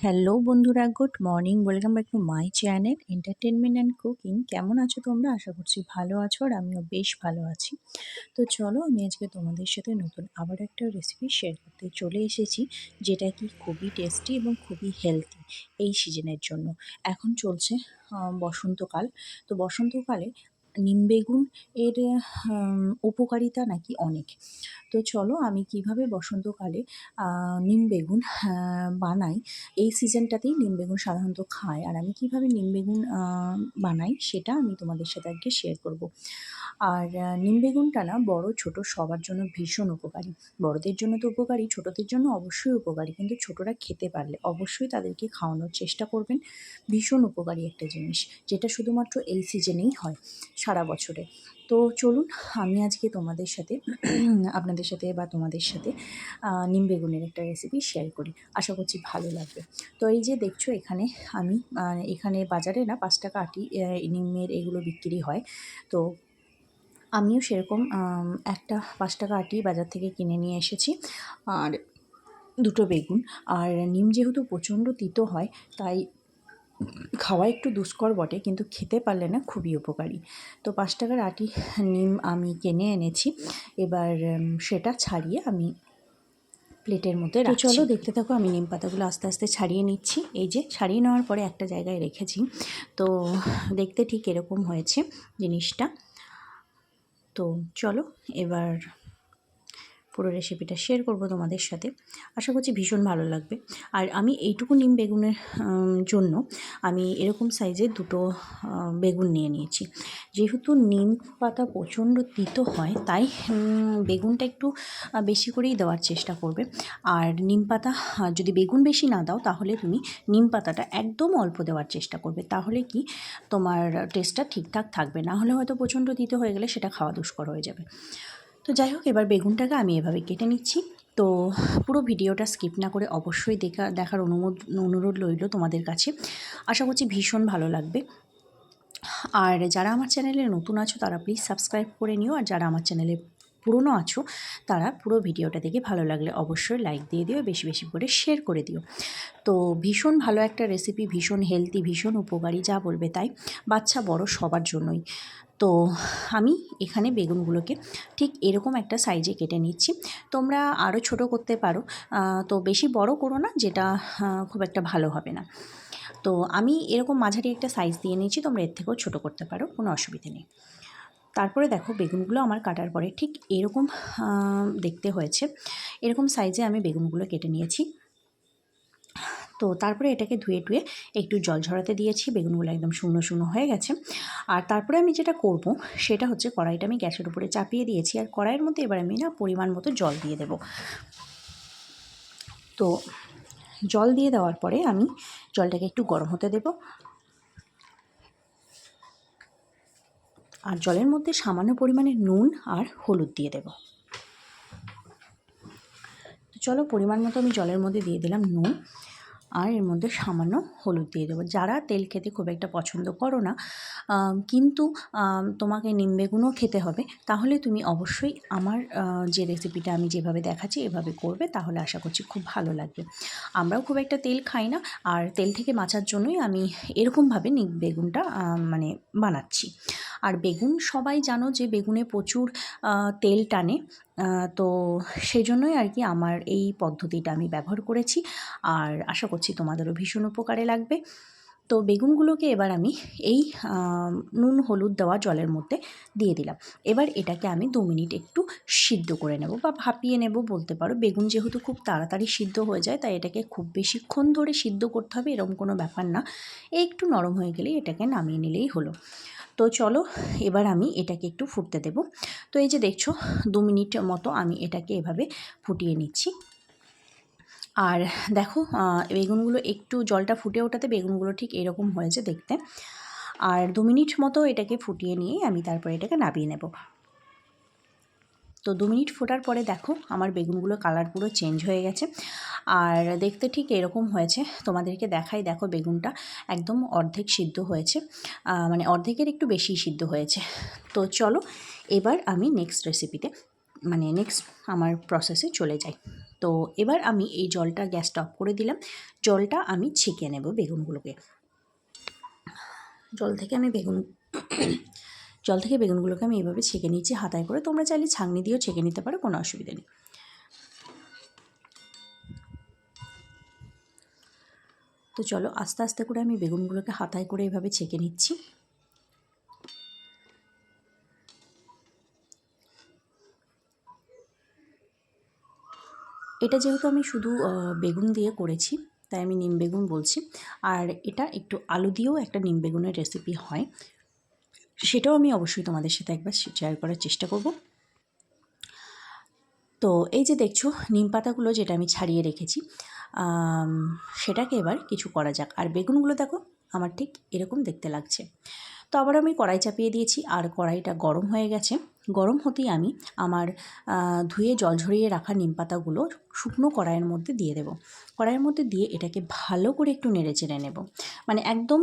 Hello বন্ধুরা good morning welcome back to my channel entertainment and cooking কেমন আছো তোমরা? আশা করছি ভালো আছো আর আমিও বেশ ভালো আছি। তো চলো, আমি আজকে তোমাদের সাথে নতুন আবার একটা রেসিপি শেয়ার করতে চলে এসেছি, যেটা কি খুবই টেস্টি এবং খুবই হেলদি এই সিজনের জন্য। এখন চলছে বসন্তকাল। তো বসন্তকালে নিম বেগুন এর উপকারিতা নাকি অনেক? তো চলো আমি কীভাবে বসন্তকালে নিম বেগুন বানাই? এই সিজনটাতেই নিম বেগুন সাধারণত খায়। আর আমি কীভাবে নিম বেগুন বানাই সেটা আমি তোমাদের সাথে আজকে শেয়ার করব। আর নিম বেগুনটা না বড়, ছোট, সবার জন্য ভীষণ উপকারী। বড়দের জন্য তো উপকারী, ছোটদের জন্য অবশ্যই উপকারী। কিন্তু ছোটরা খেতে পারলে অবশ্যই তাদেরকে খাওয়ানোর চেষ্টা করবেন। ভীষণ উপকারী একটা জিনিস, যেটা শুধুমাত্র এই সিজনেই হয়। সারা বছরে। তো চলুন, আমি আজকে তোমাদের সাথে, আপনাদের সাথে বা তোমাদের সাথে নিম বেগুনের একটা রেসিপি শেয়ার করি। আশা করছি ভালো লাগবে। তো এই যে দেখছ, এখানে আমি এখানে বাজারে না পাঁচ টাকা আটি নিমের এগুলো বিক্রি হয়। তো আমিও সেরকম একটা পাঁচ টাকা আটি বাজার থেকে কিনে নিয়ে এসেছি। আর দুটো বেগুন। আর নিম যেহেতু প্রচণ্ড তিতো হয়, তাই খাওয়া একটু দুষ্কর বটে কিন্তু খেতে পারলে না খুবই উপকারী। তো পাঁচ টাকার আটি নিম আমি কিনে এনেছি। এবার সেটা ছাড়িয়ে আমি প্লেটের মধ্যে তো চলো দেখতে থাকো আমি নিম পাতাগুলো আস্তে আস্তে ছাড়িয়ে নিচ্ছি। এই যে ছাড়িয়ে নেওয়ার পরে একটা জায়গায় রেখেছি। তো দেখতে ঠিক এরকম হয়েছে জিনিসটা। তো চলো এবার পুরো রেসিপিটা শেয়ার করব তোমাদের সাথে। আশা করছি ভীষণ ভালো লাগবে। আর আমি এইটুকু নিম বেগুনের জন্য আমি এরকম সাইজের দুটো বেগুন নিয়ে নিয়েছি। যেহেতু নিম পাতা প্রচণ্ড তিতো হয়, তাই বেগুনটা একটু বেশি করেই দেওয়ার চেষ্টা করবে। আর নিম পাতা যদি বেগুন বেশি না দাও, তাহলে তুমি নিম পাতাটা একদম অল্প দেওয়ার চেষ্টা করবে। তাহলে কি তোমার টেস্টটা ঠিকঠাক থাকবে। না হলে হয়তো প্রচণ্ড তিতো হয়ে গেলে সেটা খাওয়া দুষ্কর হয়ে যাবে। তো যাই হোক, এবার বেগুনটাকে আমি এভাবে কেটে নিচ্ছি। তো পুরো ভিডিওটা স্কিপ না করে অবশ্যই দেখা, দেখার অনুমোদ, অনুরোধ রইল তোমাদের কাছে। আশা করছি ভীষণ ভালো লাগবে। আর যারা আমার চ্যানেলে নতুন আছো তারা প্লিজ সাবস্ক্রাইব করে নিও। আর যারা আমার চ্যানেলে পুরনো আছো, তারা পুরো ভিডিওটা দেখে ভালো লাগলে অবশ্যই লাইক দিয়ে দিও, বেশি বেশি করে শেয়ার করে দিও। তো ভীষণ ভালো একটা রেসিপি ভীষণ হেলদি ভীষণ উপকারী, যা বলবে তাই, বাচ্চা বড় সবার জন্যই। তো আমি এখানে বেগুনগুলোকে ঠিক এরকম একটা সাইজে কেটে নিচ্ছি। তোমরা আরও ছোট করতে পারো তো বেশি বড় করো না, যেটা খুব একটা ভালো হবে না। তো আমি এরকম মাঝারি একটা সাইজ দিয়ে নিয়েছি, তোমরা এর থেকেও ছোটো করতে পারো, কোনো অসুবিধে নেই। তারপরে দেখো বেগুনগুলো আমার কাটার পরে ঠিক এরকম দেখতে হয়েছে। এরকম সাইজে আমি বেগুনগুলো কেটে নিয়েছি। তো তারপরে এটাকে ধুয়ে টুয়ে একটু জল ঝরাতে দিয়েছি, বেগুনগুলো একদম শুকনো শুকনো হয়ে গেছে। আর তারপরে আমি যেটা করব, সেটা হচ্ছে কড়াইটা আমি গ্যাসের উপরে চাপিয়ে দিয়েছি। আর কড়াইয়ের মধ্যে এবার আমি না পরিমাণ মতো জল দিয়ে দেব। তো জল দিয়ে দেওয়ার পরে আমি জলটাকে একটু গরম হতে দেব। আর জলের মধ্যে সামান্য পরিমাণে নুন আর হলুদ দিয়ে দেব। তো চলো পরিমাণ মতো আমি জলের মধ্যে দিয়ে দিলাম নুন আর এর মধ্যে সামান্য হলুদ দিয়ে দেবো। যারা তেল খেতে খুব একটা পছন্দ করো না কিন্তু তোমাকে নিম বেগুনও খেতে হবে, তাহলে তুমি অবশ্যই আমার যে রেসিপিটা আমি যেভাবে দেখাচ্ছি এভাবে করবে, তাহলে আশা করছি খুব ভালো লাগবে। আমরাও খুব একটা তেল খাই না, আর তেল থেকে বাঁচার জন্যই আমি এরকমভাবে নিম বেগুনটা মানে বানাচ্ছি। আর বেগুন সবাই জানো যে বেগুনে প্রচুর তেল টানে তো সেই জন্যই আর কি আমার এই পদ্ধতিটা আমি ব্যবহার করেছি। আর আশা করছি তোমাদেরও ভীষণ উপকারে লাগবে। তো বেগুনগুলোকে এবার আমি এই নুন, হলুদ দেওয়া জলের মধ্যে দিয়ে দিলাম। এবার এটাকে আমি দু মিনিট একটু সিদ্ধ করে নেব বা ভাপিয়ে নেব বলতে পারো। বেগুন যেহেতু খুব তাড়াতাড়ি সিদ্ধ হয়ে যায়, তাই এটাকে খুব বেশিক্ষণ ধরে সিদ্ধ করতে হবে এরকম কোনো ব্যাপার না। একটু নরম হয়ে গেলেই এটাকে নামিয়ে নিলেই হলো। তো চলো, এবার আমি এটাকে একটু ফুটতে দেব। তো এই যে দেখছ, দু মিনিট মতো আমি এটাকে এভাবে ফুটিয়ে নিচ্ছি। আর দেখো বেগুনগুলো একটু জলটা ফুটে ওঠাতে বেগুনগুলো ঠিক এরকম হয়েছে দেখতে। আর দু মিনিট মতো এটাকে ফুটিয়ে নিয়ে আমি তারপরে এটাকে নাবিয়ে নেব। তো দু মিনিট ফোটার পরে দেখো আমার বেগুনগুলো কালার পুরো চেঞ্জ হয়ে গেছে। আর দেখতে ঠিক এরকম হয়েছে। তোমাদেরকে দেখাই দেখো বেগুনটা একদম অর্ধেক সিদ্ধ হয়েছে। মানে অর্ধেকের একটু বেশি সিদ্ধ হয়েছে। তো চলো এবার আমি নেক্সট রেসিপিতে মানে নেক্সট আমার প্রসেসে চলে যাই। তো এবার আমি এই জলটা গ্যাসটা অফ করে দিলাম। জলটা আমি ছেঁকে নেব বেগুনগুলোকে। জল থেকে আমি বেগুন জল থেকে বেগুনগুলোকে আমি এইভাবে ছেঁকে নিচ্ছি হাতায় করে। তোমরা চাইলে ছাঁকনি দিয়েও ছেঁকে নিতে পারো, কোনো অসুবিধা নেই। তো চলো আস্তে আস্তে করে আমি বেগুনগুলোকে হাতায় করে এভাবে ছেঁকে নিচ্ছি। এটা যেহেতু আমি শুধু বেগুন দিয়ে করেছি, তাই আমি নিম বেগুন বলছি। আর এটা একটু আলু দিয়েও একটা নিম বেগুনের রেসিপি হয়। সেটাও আমি অবশ্যই তোমাদের সাথে একবার শেয়ার করার চেষ্টা করব। তো এই যে দেখছ, নিম পাতাগুলো যেটা আমি ছাড়িয়ে রেখেছি সেটাকে এবার কিছু করা যাক। আর বেগুনগুলো দেখো, আমার ঠিক এরকম দেখতে লাগছে। তো আবার আমি কড়াই চাপিয়ে দিয়েছি, আর কড়াইটা গরম হয়ে গেছে। গরম হতেই আমি আমার ধুয়ে জল ঝরিয়ে রাখা নিম পাতাগুলো শুকনো কড়াইয়ের মধ্যে দিয়ে দেবো। কড়াইয়ের মধ্যে দিয়ে এটাকে ভালো করে একটু নেড়ে চেড়ে নেব। মানে একদম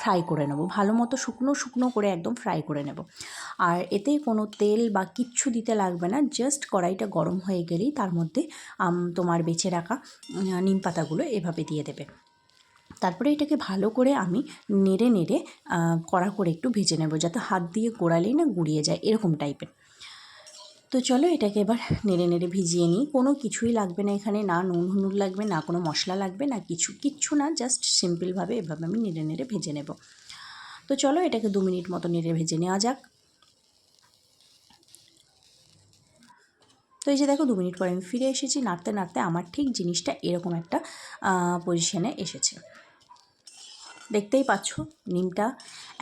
ফ্রাই করে নেব। ভালো মতো শুকনো শুকনো করে একদম ফ্রাই করে নেব। আর এতে কোনো তেল বা কিচ্ছু দিতে লাগবে না। জাস্ট কড়াইটা গরম হয়ে গেলেই তার মধ্যে তোমার বেছে রাখা নিম পাতাগুলো এভাবে দিয়ে দেবে। তারপরে এটাকে ভালো করে আমি নেড়ে নেড়ে কড়া করে একটু ভেজে নেব যাতে হাত দিয়ে গোড়ালেই না গুড়িয়ে যায়, এরকম টাইপের। তো চলো এটাকে এবার নেড়ে নেড়ে ভিজিয়ে নিই। কোনো কিছুই লাগবে না এখানে, না নুন হলুদ লাগবে, না কোনো মশলা লাগবে, না কিছু, কিচ্ছু না, জাস্ট সিম্পলভাবে এভাবে আমি নেড়ে নেড়ে ভেজে নেব। তো চলো এটাকে দু মিনিট মতো নেড়ে ভেজে নেওয়া যাক। তো এই যে দেখো দু মিনিট পরে আমি ফিরে এসেছি, নাড়তে নাড়তে আমার ঠিক জিনিসটা এরকম একটা পজিশনে এসেছে। দেখতেই পাচ্ছ, নিমটা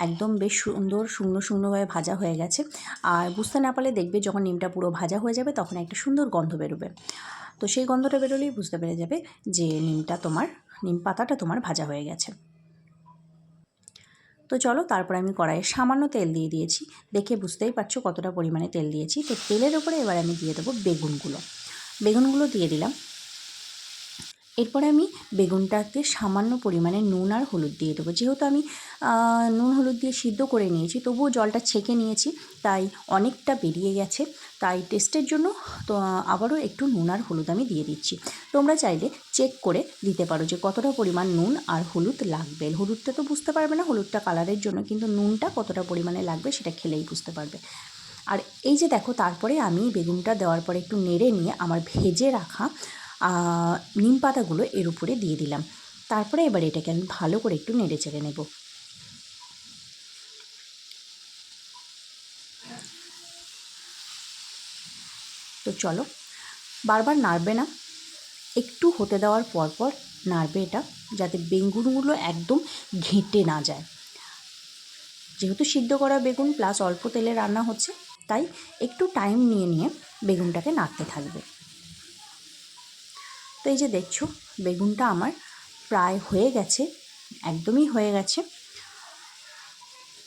একদম বেশ সুন্দর, শুকনো, শুকনোভাবে ভাজা হয়ে গেছে। আর বুঝতে না পারলে দেখবে যখন নিমটা পুরো ভাজা হয়ে যাবে, তখন একটা সুন্দর গন্ধ বেরোবে। তো সেই গন্ধটা বেরোলেই বুঝতে পেরে যাবে যে নিমটা তোমার, নিম পাতাটা তোমার ভাজা হয়ে গেছে। তো চলো তারপর আমি কড়াইয়ে সামান্য তেল দিয়ে দিয়েছি। দেখে বুঝতেই পারছ কতটা পরিমাণে তেল দিয়েছি। তো তেলের ওপরে এবার আমি দিয়ে দেবো বেগুনগুলো। বেগুনগুলো দিয়ে দিলাম। এরপরে আমি বেগুনটাতে সামান্য পরিমাণে নুন আর হলুদ দিয়ে দেবো। যেহেতু আমি নুন হলুদ দিয়ে সিদ্ধ করে নিয়েছি, তবুও জলটা ছেঁকে নিয়েছি, তাই অনেকটা বেরিয়ে গেছে। তাই টেস্টের জন্য তো আবারও একটু নুন আর হলুদ আমি দিয়ে দিচ্ছি। তোমরা চাইলে চেক করে দিতে পারো যে কতটা পরিমাণ নুন আর হলুদ লাগবে। হলুদটা তো বুঝতে পারবে না, হলুদটা কালারের জন্য, কিন্তু নুনটা কতটা পরিমাণে লাগবে সেটা খেলেই বুঝতে পারবে। আর এই যে দেখো, তারপরে আমি বেগুনটা দেওয়ার পরে একটু নেড়ে নিয়ে আমার ভেজে রাখা নিম পাতাগুলো এর উপরে দিয়ে দিলাম। তারপরে এবার এটাকে আমি ভালো করে একটু নেড়ে চেড়ে নেব। তো চলো, বারবার নাড়বে না। একটু হতে দেওয়ার পর পর নাড়বে এটা, যাতে বেগুনগুলো একদম ঘেঁটে না যায়। যেহেতু সিদ্ধ করা বেগুন, প্লাস অল্প তেলে রান্না হচ্ছে, তাই একটু টাইম নিয়ে নিয়ে বেগুনটাকে নাড়তে থাকবে। তো এই যে দেখছ, বেগুনটা আমার প্রায় হয়ে গেছে, একদমই হয়ে গেছে।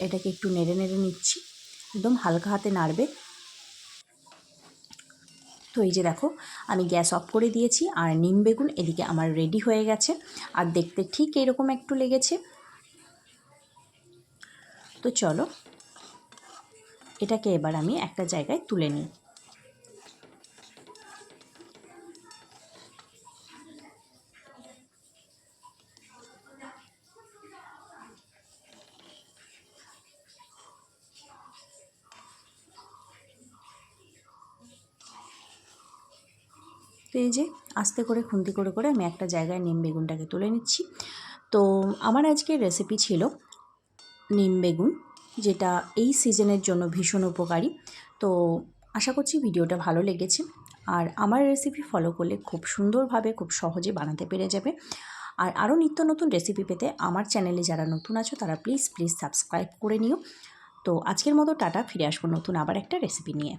এটাকে একটু নেড়ে নেড়ে নিচ্ছি, একদম হালকা হাতে নাড়বে। তো এই যে দেখো, আমি গ্যাস অফ করে দিয়েছি, আর নিম বেগুন এদিকে আমার রেডি হয়ে গেছে, আর দেখতে ঠিক এরকম একটু লেগেছে। তো চলো, এটাকে এবার আমি একটা জায়গায় তুলে নিই। এই যে আস্তে করে খুন্তি করে করে আমি একটা জায়গায় নিম বেগুনটাকে তুলে নিচ্ছি। তো আমার আজকের রেসিপি ছিল নিম বেগুন, যেটা এই সিজনের জন্য ভীষণ উপকারী। তো আশা করছি ভিডিওটা ভালো লেগেছে। আর আমার রেসিপি ফলো করলে খুব সুন্দরভাবে, খুব সহজে বানাতে পেরে যাবে। আর আরও নিত্য নতুন রেসিপি পেতে আমার চ্যানেলে যারা নতুন আছো, তারা প্লিজ প্লিজ সাবস্ক্রাইব করে নিও। তো আজকের মতো টাটা, ফিরে আসব নতুন আবার একটা রেসিপি নিয়ে।